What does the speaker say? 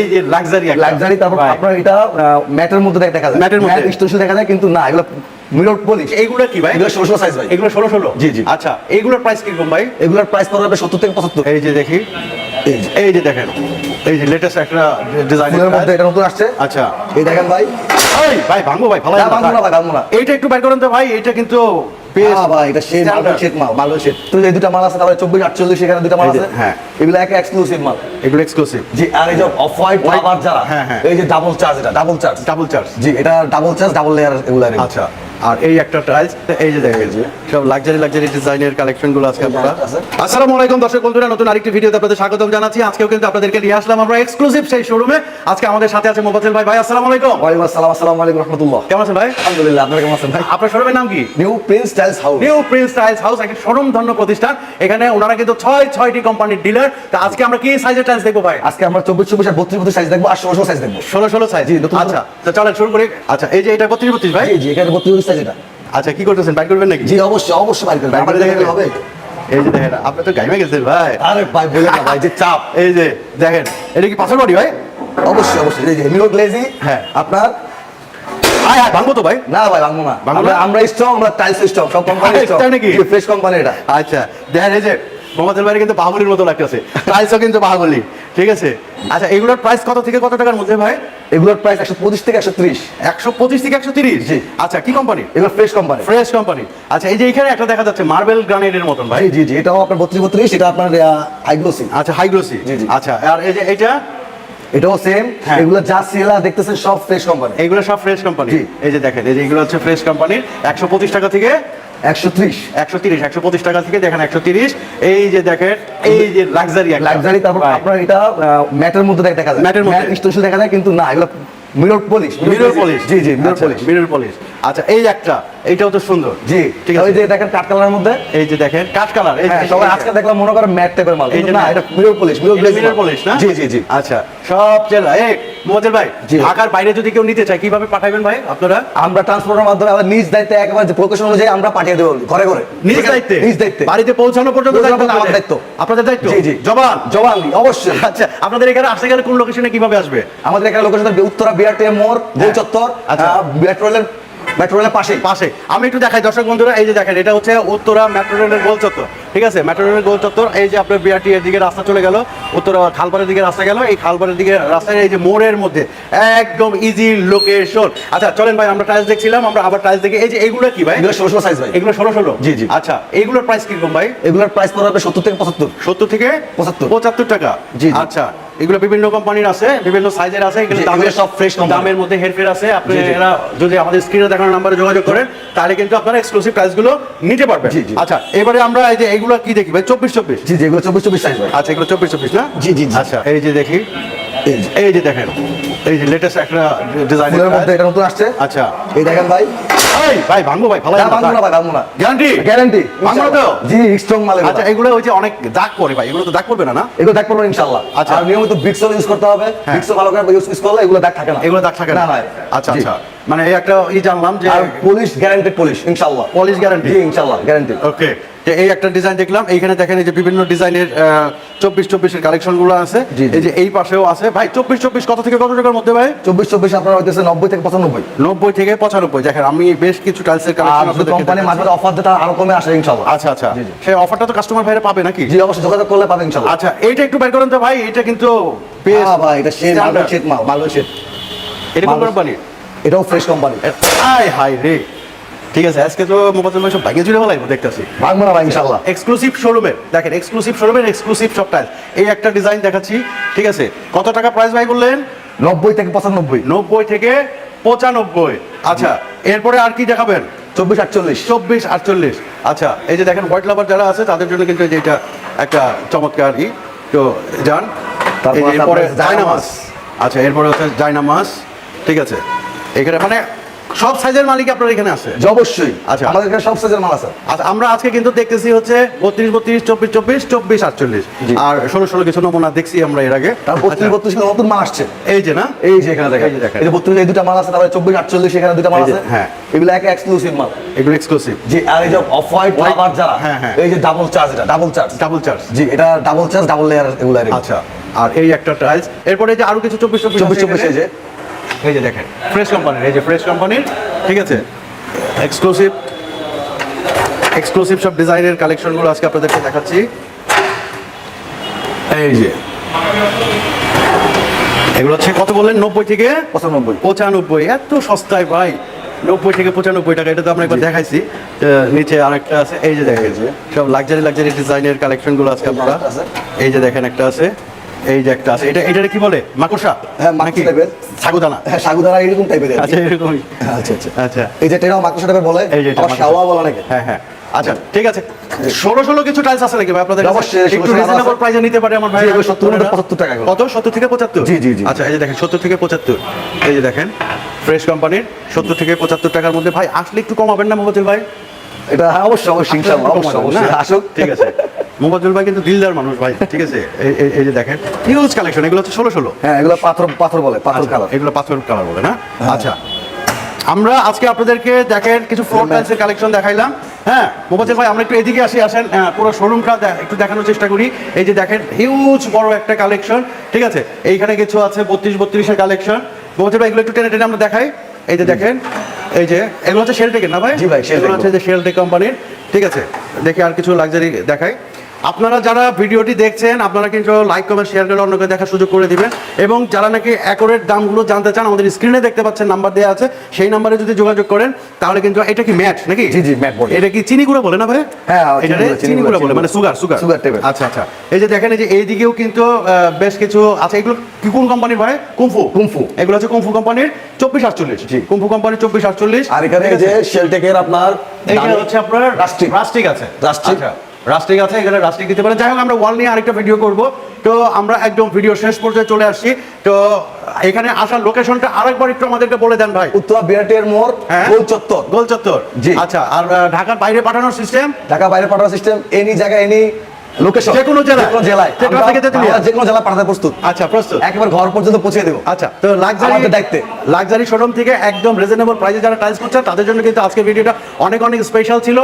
এই যে luxury luxury তারপর আপনার এটা ম্যাটের মধ্যে দেখা যায়। ম্যাটের মধ্যে। ম্যাট দেখা যায় কিন্তু না এগুলো মিরর পলিশ এইগুলো কি ভাই? এগুলো ষোলো ষোলো সাইজ ভাই। এগুলো ষোলো ষোলো জি, জি। আচ্ছা এইগুলোর প্রাইস কীরকম ভাই? এগুলোর প্রাইস পড়বে সত্তর থেকে পঁচাত্তর। এই যে দেখি। এই যে। দেখেন। এই যে লেটেস্ট একটা ডিজাইন ফুলের মধ্যে এটা নতুন আসছে। আচ্ছা। এই দেখেন ভাই। এই ভাই ভাঙবো ভাই ভালো ভাঙবো না ভাই, ভাঙবো না। এইটা একটু বাইর করেন তো ভাই এটা কিন্তু এটা সেই মাল standard। শেট মাল মাল শেট তো এই দুটো মাল আছে তাহলে চব্বিশ আটচল্লিশ এখানে দুটো মাল আছে? হ্যাঁ। এগুলো এক এক্সক্লুসিভ মাল। এগুলো এক্সক্লুসিভ জি আর এই যে অফ হোয়াইট White, যারা হ্যাঁ, হ্যাঁ। এই যে ডাবল চার্জ এটা ডাবল চার্জ ডাবল চার্জ জি এটা ডাবল চার্জ ডাবল লেয়ার এগুলো আচ্ছা। আর এই একটা টাইলস এই যে দেখেন সব লাক্সারি লাক্সারি ডিজাইনের কালেকশনগুলো আজকে আছে। আসসালামু আলাইকুম দর্শক বন্ধুরা নতুন আরেকটি ভিডিওতে আপনাদের স্বাগতম জানাচ্ছি। আজকেও কিন্তু আপনাদেরকে নিয়ে আসলাম আমরা এক্সক্লুসিভ সেই শোরুমে আজকে আমাদের সাথে আছে মোবাইল ভাই। ভাই আসসালামু আলাইকুম। ওয়ালাইকুম আসসালাম আসসালামু আলাইকুম রহমতুল্লাহ। কেমন আছেন ভাই? আলহামদুলিল্লাহ আপনারা কেমন আছেন ভাই? আপনার শোরুমের নাম কি? New prince tiles house new prince tiles house একটা শোরুম ধন্য প্রতিষ্ঠান। এখানে ওনারা কিন্তু ছয় ছয়টি কোম্পানির ডিলার তা আজকে আমরা কি সাইজের টাইলস দেখব ভাই? আজকে আমরা চব্বিশ চব্বিশ আর বত্রিশ বত্রিশ সাইজ দেখব আর ষোলো ষোলো সাইজ দেখব। ষোলো ষোলো সাইজ জি, নতুন আচ্ছা তো চলেন শুরু করি। আচ্ছা এই যে এটা বত্রিশ বত্রিশ ভাই? জি জি এখানে বত্রিশ বত্রিশ যেটা। আচ্ছা কি করতেছেন? বাইক করবেন নাকি? জি অবশ্যই অবশ্যই বাইর করবেন বাইর করে হবে। এই যে দেখেন আপনি তো গাইমে গেছেন ভাই। আরে ভাই বলে না ভাই যে চাপ। এই যে দেখেন এটা কি পাথর বাড়ি ভাই? অবশ্যই অবশ্যই। এই যে মিরর গ্লেজি হ্যাঁ। আপনার আয় আয় ভাঙবো তো ভাই। না ভাই ভাঙবো না। আমরা আমরা স্ট্রং আমরা টাইলস স্ট্রং সব কোম্পানি স্ট্রং নাকি? ফ্রেশ কোম্পানি এটা। আচ্ছা দেখেন এই যে মোহাম্মদের বাড়ি কিন্তু বাহুলির মতো লাগতেছে। প্রাইসও কিন্তু বাহুলি ঠিক আছে? আচ্ছা এগুলোর প্রাইস কত থেকে কত টাকার মধ্যে ভাই? এগুলোর প্রাইস একশো পঁচিশ থেকে একশো ত্রিশ। একশো পঁচিশ থেকে একশো তিরিশ? জি। আচ্ছা কি কোম্পানি এগুলো ফ্রেশ কোম্পানি ফ্রেশ কোম্পানি আচ্ছা এই যে এখানে একটা দেখা যাচ্ছে মার্বেল গ্রানাইটের মতন ভাই। জি জি এটাও আপনার বত্রিশ বত্রিশ এটা আপনার হাইগ্রোসি আচ্ছা হাইগ্রোসি জি, জি। আচ্ছা আর এই যে এটা? এটাও সেম হ্যাঁ। এগুলো যা সিলা দেখতেছেন সব ফ্রেশ কোম্পানি এইগুলো সব ফ্রেশ কোম্পানি এই যে দেখেন এই যে এগুলো হচ্ছে ফ্রেশ কোম্পানির একশো পঁচিশ টাকা থেকে একশো ত্রিশ। একশো তিরিশ একশো পঁচিশ টাকা থেকে দেখেন একশো তিরিশ। এই যে দেখেন এই যে লাক্সারি লাক্সারি তারপর আপনার এটা ম্যাটের মধ্যে দেখা যায়। ম্যাটের মধ্যে। দেখা যায় কিন্তু না এগুলো মিরর পলিশ মিরর পলিশ জি জি মিরর পলিশ মিরর পলিশ আচ্ছা এই একটা এইটাও তো সুন্দর। জি ঠিক ওই যে দেখেন কাঠ কালারের মধ্যে? এই যে দেখেন কাঠ কালার। এই হ্যাঁ সবাই আজকে দেখলাম মনে করেন ম্যাট টাইপের মাল এই যে না এটা mirror polish mirror mirror polish না? জি জি জি। আচ্ছা সব জেলা। এ মোদের ভাই ঢাকার বাইরে যদি কেউ নিতে চায় কীভাবে পাঠাবেন ভাই আপনারা? আমরা ট্রান্সপোর্টের মাধ্যমে আবার নিজ দায়িত্বে একেবারে যে লোকেশন অনুযায়ী আমরা পাঠিয়ে দেবো ঘরে ঘরে। নিজ দায়িত্বে? নিজ দায়িত্বে। বাড়িতে পৌঁছানো পর্যন্ত পৌঁছানো দায়িত্ব আপনাদের? দায়িত্ব। আপনাদের দায়িত্ব? জি জি। জবান? জবান অবশ্যই। আচ্ছা আপনাদের এখানে আসতে গেলে কোন লোকেশনে কীভাবে আসবে? আমাদের এখানে লোকেশন উত্তরা বিআরটিএম মোড় গোল চত্বর আচ্ছা। মেট্রো রেলের মেট্রো পাশে। আমি একটু দেখাই দর্শক বন্ধুরা এই যে দেখেন এটা হচ্ছে উত্তরা মেট্রো রেলের গোল চত্বর ঠিক আছে? মেট্রো রেলের গোল চত্বর এই যে আপনার বিআরটি এর দিকে রাস্তা চলে গেল উত্তরা খালপাড়ের দিকে রাস্তা গেল এই খালপাড়ের দিকে রাস্তায় এই যে মোড়ের মধ্যে একদম ইজি লোকেশন আচ্ছা চলেন ভাই আমরা টাইলস দেখছিলাম আমরা আবার টাইলস দেখি। এই যে এইগুলো কি ভাই? এগুলো ষোলো সাইজ ভাই। এগুলো ষোলো ষোলো জি, জি। আচ্ছা এইগুলোর প্রাইস কীরকম ভাই? এগুলোর প্রাইস পড়বে সত্তর থেকে পঁচাত্তর। সত্তর থেকে পঁচাত্তর। পঁচাত্তর টাকা? জি। আচ্ছা এগুলো বিভিন্ন কোম্পানির আছে বিভিন্ন সাইজের আছে এগুলো দামের সব ফ্রেশ দামের মধ্যে হেরফের আছে। আপনি। এরা যদি আমাদের স্ক্রিনে দেখানো নাম্বারে যোগাযোগ করেন তাহলে কিন্তু আপনারা এক্সক্লুসিভ প্রাইসগুলো নিতে পারবেন। আচ্ছা এবারে আমরা এই যে এগুলো কি দেখি ভাই? চব্বিশ চব্বিশ। জি জি এগুলো চব্বিশ চব্বিশ সাইজ আছে আচ্ছা এগুলো চব্বিশ চব্বিশ না? জি, জি। আচ্ছা এই যে দেখি। এই যে, দেখেন এই যে লেটেস্ট একটা ডিজাইন ফুলের মধ্যে এটা নতুন আসছে? আচ্ছা। এই দেখেন ভাই। এই ভাই ভাঙবো ভাই ভাঙবো না ভাই? ভাঙবো না। গ্যারান্টি গ্যারান্টি ভাঙবো তো? জি স্ট্রং মাল আচ্ছা এগুলো ওই যে অনেক দাগ পড়ে ভাই এগুলো তো দাগ পড়বে না না? এগুলো দাগ পড়বে ইনশাআল্লাহ। আচ্ছা। আর নিয়মিত বিক্সল ইউজ করতে হবে। হ্যাঁ। বিক্সল ভালো করে ইউজ করলে এগুলো দাগ থাকে না। এগুলো দাগ থাকে না? না আচ্ছা আচ্ছা। মানে এই একটা ই জানলাম যে পুলিশ গ্যারান্টেড পুলিশ ইনশাআল্লাহ। পলিশ গ্যারান্টি জি ইনশাআল্লাহ গ্যারান্টি ওকে তো এই একটা ডিজাইন দেখলাম এইখানে দেখেন এই যে বিভিন্ন ডিজাইনের চব্বিশ চব্বিশের কালেকশনগুলো আছে। এই যে এই পাশেও আছে। ভাই চব্বিশ চব্বিশ কত থেকে কত টাকার মধ্যে ভাই? চব্বিশ চব্বিশ আপনার হইতেছে নব্বই থেকে পঁচানব্বই। নব্বই থেকে পঁচানব্বই। দেখেন আমি বেশ কিছু টাইলসের কালেকশন কোম্পানি মাঝে অফার দেয় তার আরও কমে আসে ইনশাআল্লাহ আচ্ছা আচ্ছা। সেই অফারটা তো কাস্টমার ভাইরা পাবে নাকি? জি অবশ্যই যোগাযোগ করলে পাবেন ইনশাআল্লাহ আচ্ছা এইটা একটু বের করেন তো ভাই এটা কিন্তু বেশ হ্যাঁ ভাই এটা সেই মার্বেল শেড মাল মার্বেল শেড এটা কোম্পানি এটাও ফ্রেশ কোম্পানি আয় হাই রে। ঠিক আছে আজকে তো মোবাইল সব ভাগে জুড়ে ফেলাইবো দেখতেছি। ভাঙবো না ভাই ইনশাআল্লাহ এক্সক্লুসিভ শোরুমের দেখেন এক্সক্লুসিভ শোরুমের এক্সক্লুসিভ সব টাইলস এই একটা ডিজাইন দেখাচ্ছি ঠিক আছে। কত টাকা প্রাইস ভাই বললেন? নব্বই থেকে পঁচানব্বই। নব্বই থেকে পঁচানব্বই। আচ্ছা এরপরে আর কি দেখাবেন? চব্বিশ আটচল্লিশ। চব্বিশ আটচল্লিশ। আচ্ছা এই যে দেখেন হোয়াইট লাভার যারা আছে তাদের জন্য কিন্তু এটা একটা চমৎকার ই। তো যান তারপর জায়নামাজ। আচ্ছা এরপরে হচ্ছে জায়নামাজ ঠিক আছে। এখানে মানে সব সাইজের মালিক আপনার এখানে আছে? অবশ্যই। আচ্ছা। আমাদের এখানে সব সাইজের মাল আছে। আচ্ছা আমরা আজকে কিন্তু দেখতেছি হচ্ছে বত্রিশ বত্রিশ চব্বিশ চব্বিশ চব্বিশ আটচল্লিশ। আর ষোলো ষোলো কিছু নমুনা দেখছি আমরা এর আগে। তার বত্রিশ আচ্ছা, বত্রিশ নতুন মাল আসছে। এই যে না? এই যে এখানে দেখেন এই যে যে বত্রিশ এই দুটা মাল আছে তারপরে চব্বিশ আটচল্লিশ এখানে দুটা মাল আছে। হ্যাঁ। এগুলো এক এক্সক্লুসিভ মাল। এগুলো এক্সক্লুসিভ জি আর এই যে অফ হোয়াইট লাভার যারা হ্যাঁ, হ্যাঁ। এই যে ডাবল চার্জ এটা ডাবল চার্জ ডাবল চার্জ জি এটা ডাবল চার্জ ডাবল লেয়ার এগুলো আচ্ছা। আর এই একটা টাইলস এরপরে যে আরও কিছু চব্বিশ চব্বিশ চব্বিশ চব্বিশ এই যে দেখেন ফ্রেশ কোম্পানির এই যে ফ্রেশ কোম্পানির ঠিক আছে? এক্সক্লুসিভ এক্সক্লুসিভ সব ডিজাইনের কালেকশনগুলো আজকে আপনাদেরকে দেখাচ্ছি। এই যে এগুলো হচ্ছে কত বললেন? নব্বই থেকে পঁচানব্বই। পঁচানব্বই এত সস্তায় ভাই। নব্বই থেকে পঁচানব্বই টাকা এটা তো আমরা একবার দেখাইছি। নিচে আরেকটা আছে এই যে দেখেন সব লাক্সারি লাক্সারি ডিজাইনের কালেকশনগুলো আজকে আপনারা। এই যে দেখেন একটা আছে। এই যে একটা আছে এটা কি বলে? মাকড়সা? হ্যাঁ, মাকড়সা type-এর। সাগুদানা? হ্যাঁ সাগুদানা এরকম টাইপের আচ্ছা এরকমই। আচ্ছা আচ্ছা। আচ্ছা। এই যে এটাও মাকড়সা টাইপের বলে এই যে এটা শাওয়া বলে নাকি হ্যাঁ হ্যাঁ। আচ্ছা ঠিক আছে। ষোলো ষোলো কিছু টাইলস আছে নাকি ভাই? আপনাদের কাছে? অবশ্যই, ষোলো একটু রিজনেবল প্রাইসে নিতে পারে আমার ভাই। জি, এগুলো 70 থেকে 75 টাকা কত? সত্তর থেকে পঁচাত্তর? জি, জি, জি। আচ্ছা এই যে দেখেন সত্তর থেকে পঁচাত্তর। এই যে দেখেন ফ্রেশ কোম্পানির সত্তর থেকে পঁচাত্তর টাকার মধ্যে। ভাই আসলে একটু কমাবেন না মোবাজিল ভাই? এটা হ্যাঁ, অবশ্যই অবশ্যই অবশ্যই অবশ্যই আসুক। ঠিক আছে। মোবাজিল ভাই কিন্তু দিলদার মানুষ ভাই ঠিক আছে? এই- যে দেখেন হিউজ কালেকশন এগুলো হচ্ছে ষোলো ষোলো। হ্যাঁ এগুলো পাথর পাথর বলে পাথর আচ্ছা, কালার এগুলো পাথর কালার বলে না? আচ্ছা আমরা আজকে আপনাদেরকে দেখেন কিছু ফ্লোর টাইলসের কালেকশন দেখাইলাম। হ্যাঁ মোবাজিল ভাই আমরা একটু এদিকে আসি আসেন পুরো শোরুমটা একটু দেখানোর চেষ্টা করি। এই যে দেখেন হিউজ বড় একটা কালেকশন ঠিক আছে? এইখানে কিছু আছে বত্রিশ বত্রিশের কালেকশন মোবাজিল ভাই এগুলো একটু টেনে টেনে আমরা দেখাই। এই যে দেখেন এই যে এগুলো হচ্ছে শেলটেকের না ভাই? জি ভাই, এগুলো হচ্ছে যে শেলটেক কোম্পানির ঠিক আছে? দেখি আর কিছু লাক্সারি দেখাই। আপনারা যারা ভিডিওটি দেখছেন আপনারা কিন্তু লাইক কমেন্ট শেয়ার করে অন্যকে দেখার সুযোগ করে দিবেন। এবং যারা নাকি অ্যাকোরেট দামগুলো জানতে চান আমাদের স্ক্রিনে দেখতে পাচ্ছেন নাম্বার দেওয়া আছে। সেই নাম্বারে যদি যোগাযোগ করেন তাহলে কিন্তু এটা কি ম্যাট নাকি? জি, জি, matte বলে। এটা কি চিনি গুঁড়ো বলে না ভাই? হ্যাঁ, এটা চিনি গুঁড়ো, বলে মানে সুগার সুগার Sugar type-এর। আচ্ছা আচ্ছা। এই যে দেখেন এই যে এইদিকেও কিন্তু বেশ কিছু আছে। এগুলো কি কোন কোম্পানির ভাই? কুমফু। কুমফু। এগুলো হচ্ছে কুমফু কোম্পানির চব্বিশ আটচল্লিশ। জি। কুমফু কোম্পানির চব্বিশ আটচল্লিশ। আর এখানে যে শেলটেকের আপনার দামি- হচ্ছে আপনার রাস্টিক। রাস্টিক আছে। রাস্টিক। রাস্টিক আছে এখানে রাস্টিক দিতে পারেন যাই হোক আমরা ওয়াল নিয়ে আরেকটা ভিডিও করব। তো আমরা একদম ভিডিও শেষ পর্যায়ে চলে আসছি। তো এখানে আসার লোকেশনটা আরেকবার একটু আমাদেরকে বলে দেন ভাই। উত্তরা বিরাটের মোড় হ্যাঁ? গোল চত্বর গোল চত্বর জি। আচ্ছা আর ঢাকার বাইরে পাঠানোর সিস্টেম ঢাকা বাইরে পাঠানোর সিস্টেম এনি জায়গায় এনি লোকেশন যে কোনো জেলায়? যে কোনো জেলায়। পাঠাতে প্রস্তুত। আচ্ছা প্রস্তুত। একেবারে ঘর পর্যন্ত পৌঁছে দেবো। আচ্ছা তো লাক্সারি দায়িত্বে। লাক্সারি শোরুম থেকে একদম রিজনেবল প্রাইসে যারা টাইলস করছে তাদের জন্য কিন্তু আজকের ভিডিওটা অনেক অনেক স্পেশাল ছিল।